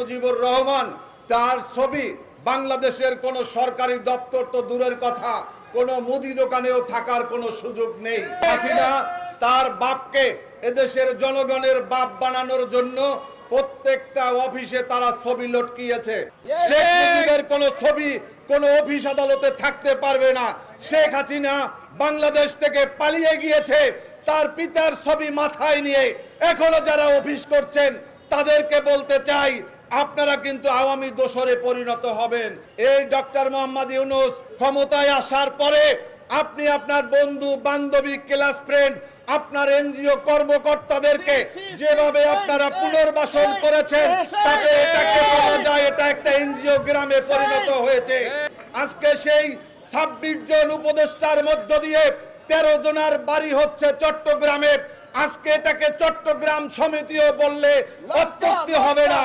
মুজিবুর রহমান তার ছবি বাংলাদেশের কোন সরকারি দপ্তর তো দূরের কথা কোন মুদি দোকানেও থাকার কোনো সুযোগ নেই। হাসিনা তার বাপকে এদেশের জনগণের বাপ বানানোর জন্য প্রত্যেকটা অফিসে তারা ছবি লটকিয়েছে। শেখ মুজিবের কোন ছবি কোন অফিস আদালতে থাকতে পারবে না। শেখ হাসিনা বাংলাদেশ থেকে পালিয়ে গিয়েছে তার পিতার ছবি মাথায় নিয়ে। এখনও যারা অফিস করছেন তাদেরকে বলতে চাই আপনারা কিন্তু আওয়ামী দোসরে পরিণত হবেন। এই ডক্টর মোহাম্মদ ইউনুস ক্ষমতায় আসার পরে আপনি আপনার বন্ধু বান্ধবী ক্লাস ফ্রেন্ড আপনার এনজিও কর্মকর্তাদেরকে যেভাবে আপনারা পুনর্বাসন করেছেন তাতে এটাকে বলা যায় এটা একটা এনজিও গ্রামে পরিণত হয়েছে। আজকে সেই ছাব্বিশ জন উপদেষ্টার মধ্য দিয়ে তেরো জনার বাড়ি হচ্ছে চট্টগ্রামে। আজকে এটাকে চট্টগ্রাম সমিতিও বললে অত্যুক্তি হবে না।